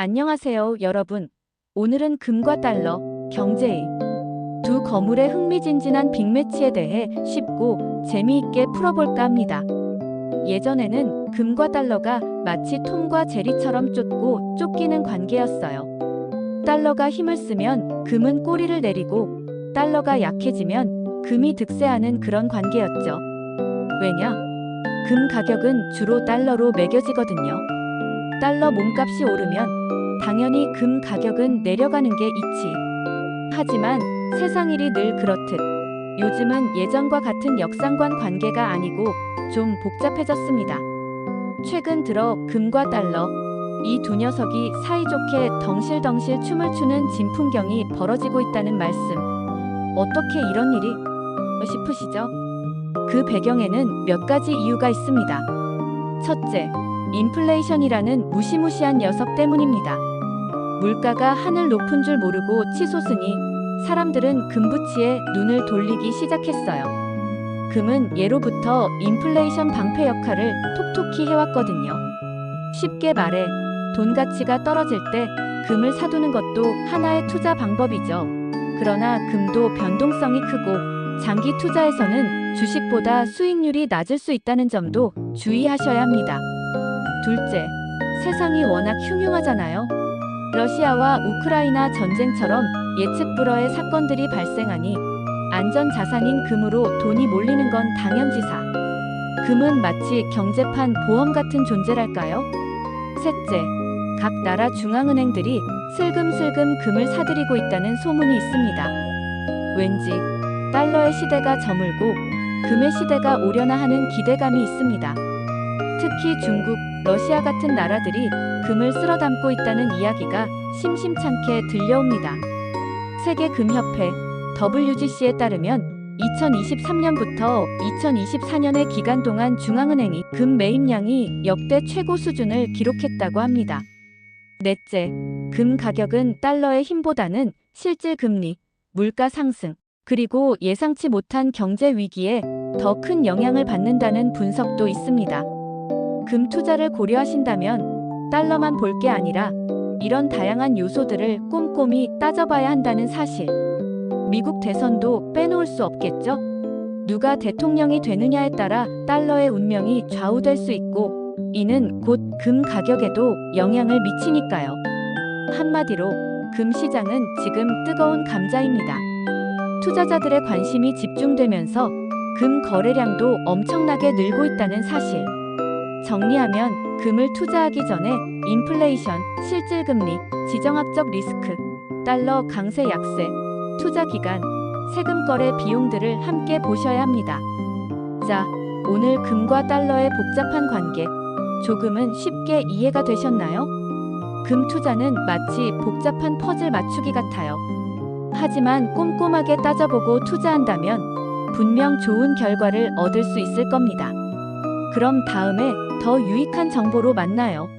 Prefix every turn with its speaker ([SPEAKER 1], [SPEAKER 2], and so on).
[SPEAKER 1] 안녕하세요, 여러분. 오늘은 금과 달러, 경제의 두 거물의 흥미진진한 빅매치에 대해 쉽고 재미있게 풀어볼까 합니다. 예전에는 금과 달러가 마치 톰과 제리처럼 쫓고 쫓기는 관계였어요. 달러가 힘을 쓰면 금은 꼬리를 내리고 달러가 약해지면 금이 득세하는 그런 관계였죠. 왜냐? 금 가격은 주로 달러로 매겨지거든요. 달러 몸값이 오르면 당연히 금 가격은 내려가는 게 있지. 하지만 세상 일이 늘 그렇듯 요즘은 예전과 같은 역상관 관계가 아니고 좀 복잡해졌습니다. 최근 들어 금과 달러 이 두 녀석이 사이좋게 덩실덩실 춤을 추는 진풍경이 벌어지고 있다는 말씀. 어떻게 이런 일이 싶으시죠? 그 배경에는 몇 가지 이유가 있습니다. 첫째, 인플레이션이라는 무시무시한 녀석 때문입니다. 물가가 하늘 높은 줄 모르고 치솟으니 사람들은 금부치에 눈을 돌리기 시작했어요. 금은 예로부터 인플레이션 방패 역할을 톡톡히 해왔거든요. 쉽게 말해 돈 가치가 떨어질 때 금을 사두는 것도 하나의 투자 방법이죠. 그러나 금도 변동성이 크고 장기 투자에서는 주식보다 수익률이 낮을 수 있다는 점도 주의하셔야 합니다. 둘째, 세상이 워낙 흉흉하잖아요. 러시아와 우크라이나 전쟁처럼 예측 불허의 사건들이 발생하니 안전 자산인 금으로 돈이 몰리는 건 당연지사. 금은 마치 경제판 보험 같은 존재랄까요? 셋째, 각 나라 중앙은행들이 슬금슬금 금을 사들이고 있다는 소문이 있습니다. 왠지 달러의 시대가 저물고 금의 시대가 오려나 하는 기대감이 있습니다. 특히 중국, 러시아 같은 나라들이 금을 쓸어 담고 있다는 이야기가 심심찮게 들려옵니다. 세계금협회 WGC에 따르면 2023년부터 2024년의 기간 동안 중앙은행이 금 매입량이 역대 최고 수준을 기록했다고 합니다. 넷째, 금 가격은 달러의 힘보다는 실질 금리, 물가 상승, 그리고 예상치 못한 경제 위기에 더 큰 영향을 받는다는 분석도 있습니다. 금 투자를 고려하신다면 달러만 볼 게 아니라 이런 다양한 요소들을 꼼꼼히 따져봐야 한다는 사실. 미국 대선도 빼놓을 수 없겠죠? 누가 대통령이 되느냐에 따라 달러의 운명이 좌우될 수 있고, 이는 곧 금 가격에도 영향을 미치니까요. 한마디로, 금 시장은 지금 뜨거운 감자입니다. 투자자들의 관심이 집중되면서 금 거래량도 엄청나게 늘고 있다는 사실. 정리하면 금을 투자하기 전에 인플레이션, 실질 금리, 지정학적 리스크, 달러 강세 약세, 투자 기간, 세금 거래 비용들을 함께 보셔야 합니다. 자, 오늘 금과 달러의 복잡한 관계, 조금은 쉽게 이해가 되셨나요? 금 투자는 마치 복잡한 퍼즐 맞추기 같아요. 하지만 꼼꼼하게 따져보고 투자한다면 분명 좋은 결과를 얻을 수 있을 겁니다. 그럼 다음에 더 유익한 정보로 만나요.